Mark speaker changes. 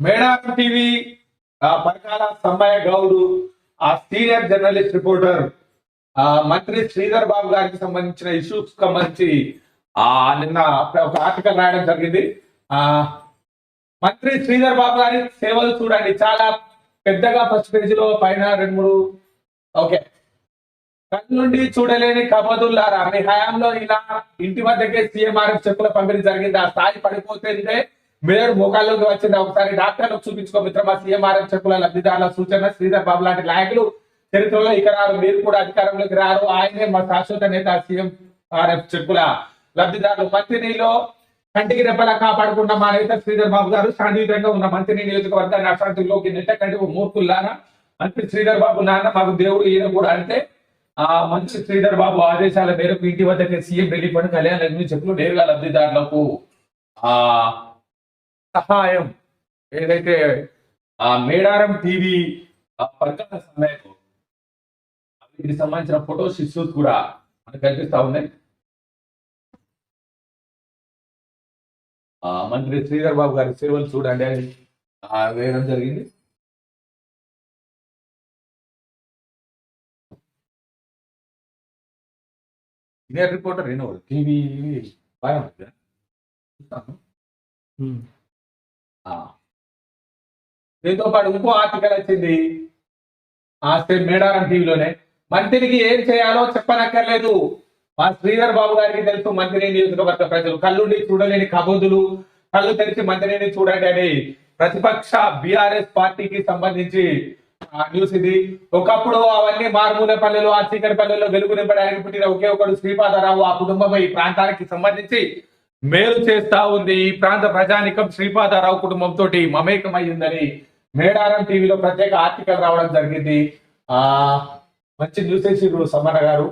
Speaker 1: Medaram TV ఆ, పరకాల సమ్మయ్య గౌడు ఆ senior journalist reporter ఆ, మంత్రి శ్రీధర్ బాబు గారికి సంబంధించిన ఇష్యూస్ సంబంధించి ఆ నిన్న ఒక ఆర్టికల్ రాయడం జరిగింది. ఆ మంత్రి శ్రీధర్ బాబు గారి సేవలు చూడండి. చాలా పెద్దగా ఫస్ట్ పేజీలో పైన రెండు మూడు ఓకే. కన్నుండి చూడలేని కబదుల్లారా మీ హయాంలో ఇలా ఇంటి వద్దకే సీఎంఆర్ఎఫ్ చెప్పుల పంపిణీ జరిగింది. ఆ స్థాయి పడిపోతుంటే మేయర్ మోకాల్లోకి వచ్చింది? ఒకసారి డాక్టర్లకు చూపించుకో మిత్రమా. సీఎంఆర్ఎం చెక్కుల లబ్ధిదారుల సూచన. శ్రీధర్ బాబు లాంటి నాయకులు చరిత్రలో ఇక రారు మీరు కూడా అధికారంలోకి రారు. ఆయనే మా శాశ్వత నేత సీఎంఆర్ఎఫ్ చెక్కుల లబ్ధిదారులు. మంత్రినిలో కంటికి రెప్పలా కాపాడుకున్న మా నేత శ్రీధర్ బాబు గారు శాంతియుతంగా ఉన్న మంత్రి నియోజకవర్గాన్ని అశాంతిలోకి నెట్టకంటే ఓ మూర్ఖుల్లానా మంత్రి శ్రీధర్ బాబు నాన్న మాకు దేవుడు ఈయన కూడా అంటే ఆ మంత్రి శ్రీధర్ బాబు ఆదేశాల మేరకు ఇంటి వద్దకే సీఎం రిలీఫ్ కళ్యాణ్ కళ్యాణ లక్ష్మి చెప్పులు నేరుగా లబ్ధిదారులకు ఆ సహాయం ఏదైతే ఆ మేడారం టీవీ పథకాల సమయంలో దీనికి సంబంధించిన ఫొటోస్ ఇష్యూస్ కూడా మనకు కనిపిస్తా ఉన్నాయి. మంత్రి శ్రీధర్ బాబు గారి సేవలు చూడండి అని ఆ, వేయడం జరిగింది. సీనియర్ రిపోర్టర్ ఏనో టీవీ బాగా ఉంటుంది చూస్తాను. దీంతో పాటు ఇంకో ఆర్టికల్ వచ్చింది. ఆ సేమ్ మేడారం టీవీలోనే. మంత్రికి ఏం చేయాలో చెప్పనక్కర్లేదు. మా శ్రీధర్ బాబు గారికి తెలుసు మంత్రి నియోజకవర్గ ప్రజలు. కళ్ళుండి చూడలేని కబోదులు కళ్ళు తెరిచి మంత్రిని చూడండి అని ప్రతిపక్ష బీఆర్ఎస్ పార్టీకి సంబంధించి న్యూస్ ఇది. ఒకప్పుడు అవన్నీ మారుమూల పల్లెలు ఆ చీకటి పల్లెల్లో వెలుగు నింపడానికి పుట్టిన ఒకే ఒకడు శ్రీపాదరావు. ఆ కుటుంబం ఈ ప్రాంతానికి సంబంధించి మేలు చేస్తా ఉంది ఈ ప్రాంత ప్రజానికం శ్రీపాదరావు కుటుంబంతో మమేకమైందని మేడారం టీవీలో ప్రత్యేక ఆర్టికల్ రావడం జరిగింది. ఆ మంచి న్యూస్ వేసిర్రు సమ్మన్న గారు.